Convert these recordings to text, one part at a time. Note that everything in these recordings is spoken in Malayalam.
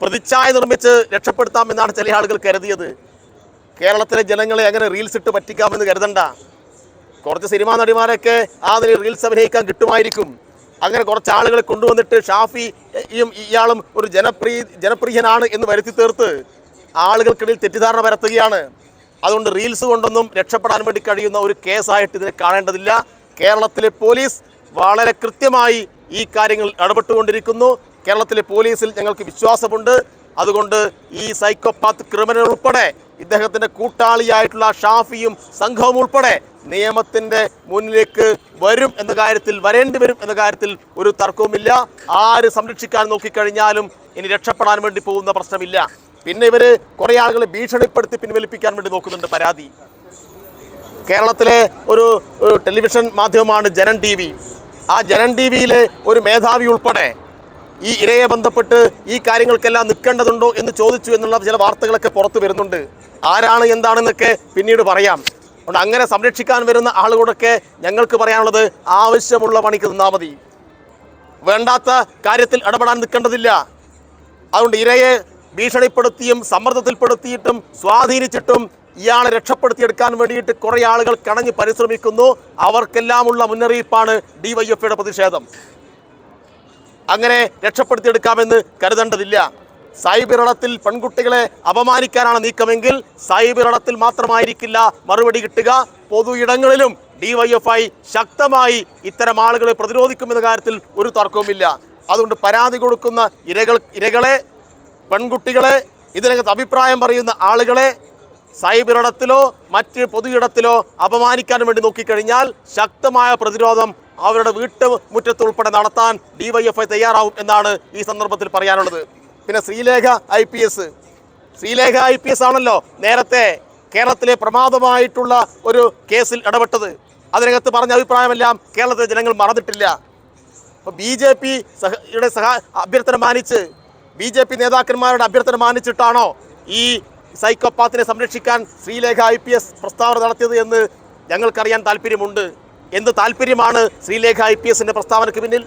പ്രതിച്ഛായ നിർമ്മിച്ച് രക്ഷപ്പെടുത്താം എന്നാണ് ചില ആളുകൾ കരുതിയത്. കേരളത്തിലെ ജനങ്ങളെ അങ്ങനെ റീൽസ് ഇട്ട് പറ്റിക്കാമെന്ന് കരുതണ്ട. കുറച്ച് സിനിമാ നടിമാരൊക്കെ ആ നിലയിൽ റീൽസ് അഭിനയിക്കാൻ കിട്ടുമായിരിക്കും. അങ്ങനെ കുറച്ച് ആളുകളെ കൊണ്ടുവന്നിട്ട് ഷാഫിയും ഇയാളും ഒരു ജനപ്രീ ജനപ്രിയനാണ് എന്ന് വരുത്തി തീർത്ത് ആളുകൾക്കിടയിൽ തെറ്റിദ്ധാരണ പരത്തുകയാണ്. അതുകൊണ്ട് റീൽസ് കൊണ്ടൊന്നും രക്ഷപ്പെടാൻ വേണ്ടി കഴിയുന്ന ഒരു കേസായിട്ട് ഇതിനെ കാണേണ്ടതില്ല. കേരളത്തിലെ പോലീസ് വളരെ കൃത്യമായി ഈ കാര്യങ്ങൾ ഇടപെട്ടുകൊണ്ടിരിക്കുന്നു. കേരളത്തിലെ പോലീസിൽ ഞങ്ങൾക്ക് വിശ്വാസമുണ്ട്. അതുകൊണ്ട് ഈ സൈക്കോപാത്ത് ക്രിമിനൽ ഉൾപ്പെടെ ഇദ്ദേഹത്തിന്റെ കൂട്ടാളിയായിട്ടുള്ള ഷാഫിയും സംഘവും ഉൾപ്പെടെ നിയമത്തിന്റെ മുന്നിലേക്ക് വരും എന്ന കാര്യത്തിൽ വരേണ്ടി വരും എന്ന കാര്യത്തിൽ ഒരു തർക്കവുമില്ല. ആര് സംരക്ഷിക്കാൻ നോക്കിക്കഴിഞ്ഞാലും ഇനി രക്ഷപ്പെടാൻ വേണ്ടി പോകുന്ന പ്രശ്നമില്ല. പിന്നെ ഇവർ കുറേ ആളുകളെ ഭീഷണിപ്പെടുത്തി പിൻവലിപ്പിക്കാൻ വേണ്ടി നോക്കുന്നുണ്ട് പരാതി. കേരളത്തിലെ ഒരു ടെലിവിഷൻ മാധ്യമമാണ് ജനൻ ടി ആ ജനൻ ടി വിയിലെ ഒരു മേധാവി ഉൾപ്പെടെ ഈ ഇരയെ ബന്ധപ്പെട്ട് ഈ കാര്യങ്ങൾക്കെല്ലാം നിൽക്കേണ്ടതുണ്ടോ എന്ന് ചോദിച്ചു എന്നുള്ള ചില വാർത്തകളൊക്കെ പുറത്തു വരുന്നുണ്ട്. ആരാണ് എന്താണെന്നൊക്കെ പിന്നീട് പറയാം. അതുകൊണ്ട് അങ്ങനെ സംരക്ഷിക്കാൻ വരുന്ന ആളുകളൊക്കെ ഞങ്ങൾക്ക് പറയാനുള്ളത് ആവശ്യമുള്ള പണിക്ക് നിന്നാൽ മതി. വേണ്ടാത്ത കാര്യത്തിൽ ഇടപെടാൻ നിൽക്കേണ്ടതില്ല. അതുകൊണ്ട് ഇരയെ ഭീഷണിപ്പെടുത്തിയും സമ്മർദ്ദത്തിൽപ്പെടുത്തിയിട്ടും സ്വാധീനിച്ചിട്ടും ഇയാളെ രക്ഷപ്പെടുത്തിയെടുക്കാൻ വേണ്ടിയിട്ട് കുറേ ആളുകൾ കണഞ്ഞ് പരിശ്രമിക്കുന്നു. അവർക്കെല്ലാമുള്ള മുന്നറിയിപ്പാണ് ഡിവൈഎഫ്ഐയുടെ പ്രതിഷേധം. അങ്ങനെ രക്ഷപ്പെടുത്തിയെടുക്കാമെന്ന് കരുതേണ്ടതില്ല. സൈബിറടത്തിൽ പെൺകുട്ടികളെ അപമാനിക്കാനാണ് നീക്കമെങ്കിൽ സൈബിറടത്തിൽ മാത്രമായിരിക്കില്ല മറുപടി കിട്ടുക. പൊതു ഇടങ്ങളിലും ഡിവൈഎഫ്ഐ ശക്തമായി ഇത്തരം ആളുകളെ പ്രതിരോധിക്കുമെന്ന കാര്യത്തിൽ ഒരു തർക്കവുമില്ല. അതുകൊണ്ട് പരാതി കൊടുക്കുന്ന ഇരകൾ ഇരകളെ പെൺകുട്ടികളെ ഇതിനകത്ത് അഭിപ്രായം പറയുന്ന ആളുകളെ സൈബറിടത്തിലോ മറ്റ് പൊതു ഇടത്തിലോ അപമാനിക്കാൻ വേണ്ടി നോക്കിക്കഴിഞ്ഞാൽ ശക്തമായ പ്രതിരോധം അവരുടെ വീട്ടു ഉൾപ്പെടെ നടത്താൻ ഡിവൈഎഫ്ഐ തയ്യാറാവും എന്നാണ് ഈ സന്ദർഭത്തിൽ പറയാനുള്ളത്. പിന്നെ Sreelekha I P S. Sreelekha I P S ആണല്ലോ നേരത്തെ കേരളത്തിലെ പ്രമാദമായിട്ടുള്ള ഒരു കേസിൽ ഇടപെട്ടത്. അതിനകത്ത് പറഞ്ഞ അഭിപ്രായമെല്ലാം കേരളത്തിലെ ജനങ്ങൾ മറന്നിട്ടില്ല. അപ്പോൾ ബി ജെ പി സഹയുടെ സഹ അഭ്യർത്ഥന മാനിച്ച് ബി ജെ പി നേതാക്കന്മാരുടെ അഭ്യർത്ഥന മാനിച്ചിട്ടാണോ ഈ സൈക്കോപാത്തിനെ സംരക്ഷിക്കാൻ ശ്രീലേഖ ഐ പി എസ് പ്രസ്താവന നടത്തിയത് എന്ന് ഞങ്ങൾക്കറിയാൻ താല്പര്യമുണ്ട്. എന്ത് താല്പര്യമാണ് ശ്രീലേഖ ഐ പി എസിന്റെ പ്രസ്താവനയ്ക്ക് പിന്നിൽ?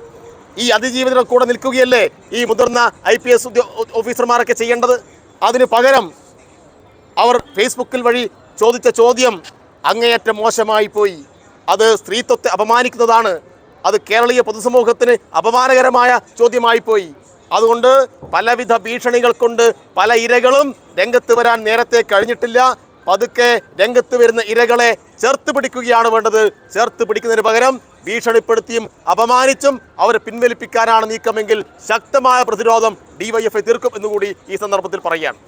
ഈ അതിജീവിതരുടെ കൂടെ നിൽക്കുകയല്ലേ ഈ മുതിർന്ന ഐ പി എസ് ഓഫീസർമാരൊക്കെ ചെയ്യേണ്ടത്? അതിന് പകരം അവർ ഫേസ്ബുക്കിൽ വഴി ചോദിച്ച ചോദ്യം അങ്ങേയറ്റം മോശമായി പോയി. അത് സ്ത്രീത്വത്തെ അപമാനിക്കുന്നതാണ്. അത് കേരളീയ പൊതുസമൂഹത്തിന് അപമാനകരമായ ചോദ്യമായി പോയി. അതുകൊണ്ട് പലവിധ ഭീഷണികൾ കൊണ്ട് പല ഇരകളും രംഗത്ത് വരാൻ നേരത്തെ കഴിഞ്ഞിട്ടില്ല. പതുക്കെ രംഗത്ത് വരുന്ന ഇരകളെ ചേർത്ത് പിടിക്കുകയാണ് വേണ്ടത്. ചേർത്ത് പിടിക്കുന്നതിന് പകരം ഭീഷണിപ്പെടുത്തിയും അപമാനിച്ചും അവരെ പിൻവലിപ്പിക്കാനാണ് നീക്കമെങ്കിൽ ശക്തമായ പ്രതിരോധം ഡിവൈഎഫ്ഐ തീർക്കും എന്നുകൂടി ഈ സന്ദർഭത്തിൽ പറയുകയാണ്.